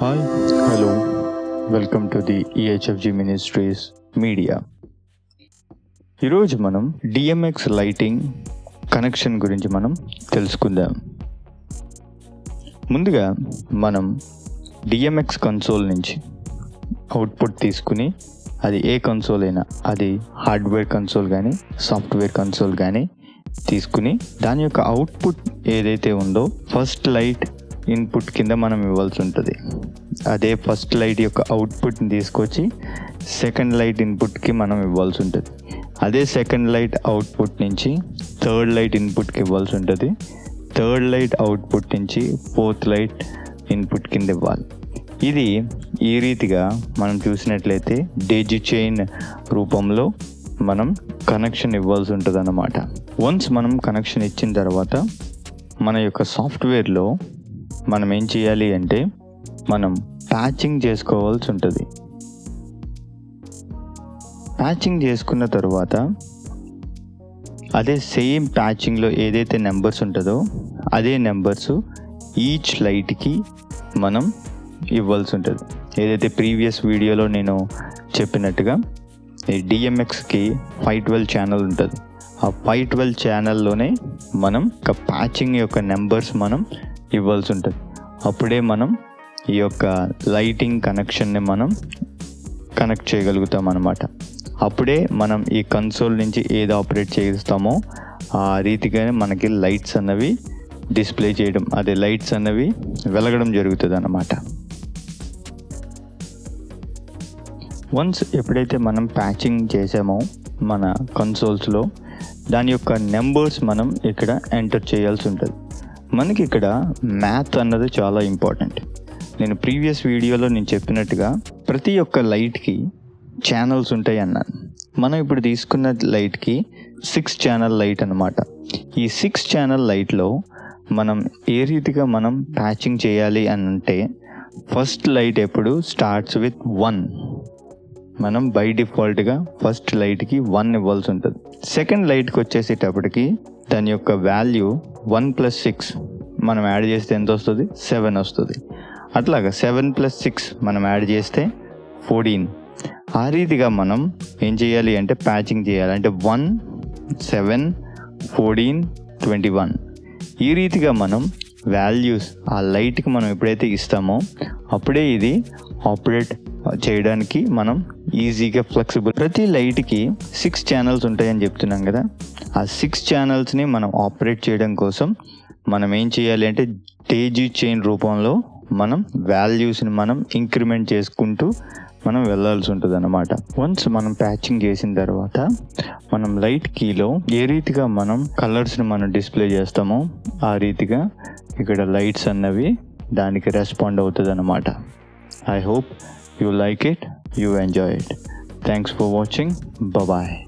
Hi hello welcome to the E H F G ministries media ఈరోజు మనం డిఎంఎక్స్ lighting connection గురించి మనం తెలుసుకుందాం. ముందుగా మనం డిఎంఎక్స్ కన్సోల్ నుంచి అవుట్పుట్ తీసుకుని అది ఏ కన్సోల్ అయినా అది హార్డ్వేర్ కన్సోల్ కానీ సాఫ్ట్వేర్ కన్సోల్ కానీ తీసుకుని దాని యొక్క అవుట్పుట్ ఏదైతే ఉందో ఫస్ట్ లైట్ ఇన్పుట్ కింద మనం ఇవ్వాల్సి ఉంటుంది. అదే ఫస్ట్ లైట్ యొక్క అవుట్పుట్ని తీసుకొచ్చి సెకండ్ లైట్ ఇన్పుట్కి మనం ఇవ్వాల్సి ఉంటుంది. అదే సెకండ్ లైట్ అవుట్పుట్ నుంచి థర్డ్ లైట్ ఇన్పుట్కి ఇవ్వాల్సి ఉంటుంది. థర్డ్ లైట్ అవుట్పుట్ నుంచి ఫోర్త్ లైట్ ఇన్పుట్ కింద ఇవ్వాలి. ఇది ఈ రీతిగా మనం చూసినట్లయితే డేజీ చైన్ రూపంలో మనం కనెక్షన్ ఇవ్వాల్సి ఉంటుంది అన్నమాట వన్స్ మనం కనెక్షన్ ఇచ్చిన తర్వాత మన యొక్క సాఫ్ట్వేర్లో మనం ఏం చేయాలి అంటే మనం ప్యాచింగ్ చేసుకోవాల్సి ఉంటుంది. ప్యాచింగ్ చేసుకున్న తర్వాత అదే సేమ్ ప్యాచింగ్లో ఏదైతే నెంబర్స్ ఉంటుందో అదే నెంబర్స్ ఈచ్ లైట్కి మనం ఇవ్వాల్సి ఉంటుంది. ఏదైతే ప్రీవియస్ వీడియోలో నేను చెప్పినట్టుగా ఈ డిఎంఎక్స్కి ఫైవ్ ట్వెల్వ్ ఛానల్ ఉంటుంది. ఆ ఫైవ్ ట్వెల్వ్ ఛానల్లోనే మనం ఒక ప్యాచింగ్ యొక్క నెంబర్స్ మనం ఇవ్వాల్సి ఉంటుంది అప్పుడే మనం ఈ యొక్క లైటింగ్ కనెక్షన్ని మనం కనెక్ట్ చేయగలుగుతాం అనమాట అప్పుడే మనం ఈ కన్సోల్ నుంచి ఏది ఆపరేట్ చేస్తామో ఆ రీతిగానే మనకి లైట్స్ అన్నవి డిస్ప్లే చేయడం అదే లైట్స్ అన్నవి వెలగడం జరుగుతుంది అన్నమాట వన్స్ ఎప్పుడైతే మనం ప్యాచింగ్ చేసామో మన కన్సోల్స్లో దాని యొక్క నెంబర్స్ మనం ఇక్కడ ఎంటర్ చేయాల్సి ఉంటుంది మనకి ఇక్కడ మ్యాథ్ అన్నది చాలా ఇంపార్టెంట్ నేను ప్రీవియస్ వీడియోలో నేను చెప్పినట్టుగా ప్రతి ఒక్క లైట్కి ఛానల్స్ ఉంటాయి అన్నాను. మనం ఇప్పుడు తీసుకున్న లైట్కి సిక్స్ ఛానల్ లైట్ అనమాట ఈ సిక్స్ ఛానల్ లైట్లో మనం ఏ రీతిగా మనం ప్యాచింగ్ చేయాలి అని అంటే ఫస్ట్ లైట్ ఎప్పుడు స్టార్ట్స్ విత్ వన్ మనం బై డిఫాల్ట్గా ఫస్ట్ లైట్కి వన్ ఇవ్వాల్సి ఉంటుంది. సెకండ్ లైట్కి వచ్చేసేటప్పటికి దాని యొక్క వాల్యూ వన్ ప్లస్ సిక్స్ మనం యాడ్ చేస్తే ఎంత వస్తుంది? సెవెన్ వస్తుంది. అట్లాగా సెవెన్ ప్లస్ సిక్స్ మనం యాడ్ చేస్తే ఫోర్టీన్ ఆ రీతిగా మనం ఏం చేయాలి అంటే ప్యాచింగ్ చేయాలి. అంటే one seven fourteen twenty one ఈ రీతిగా మనం వాల్యూస్ ఆ లైట్కి మనం ఎప్పుడైతే ఇస్తామో అప్పుడే ఇది ఆపరేట్ చేయడానికి మనం ఈజీగా ఫ్లెక్సిబుల్ ప్రతి లైట్కి సిక్స్ ఛానల్స్ ఉంటాయని చెప్తున్నాం కదా. ఆ సిక్స్ ఛానల్స్ని మనం ఆపరేట్ చేయడం కోసం మనం ఏం చేయాలి అంటే డేజీ చైన్ రూపంలో మనం వాల్యూస్ని మనం ఇంక్రిమెంట్ చేసుకుంటూ మనం వెళ్ళాల్సి ఉంటుంది అనమాట వన్స్ మనం ప్యాచింగ్ చేసిన తర్వాత మనం లైట్ కీలో ఏ రీతిగా మనం కలర్స్ని మనం డిస్ప్లే చేస్తామో ఆ రీతిగా ఇక్కడ లైట్స్ అన్నవి దానికి రెస్పాండ్ అవుతుంది అనమాట I hope you like it, you enjoy it. Thanks for watching. Bye bye.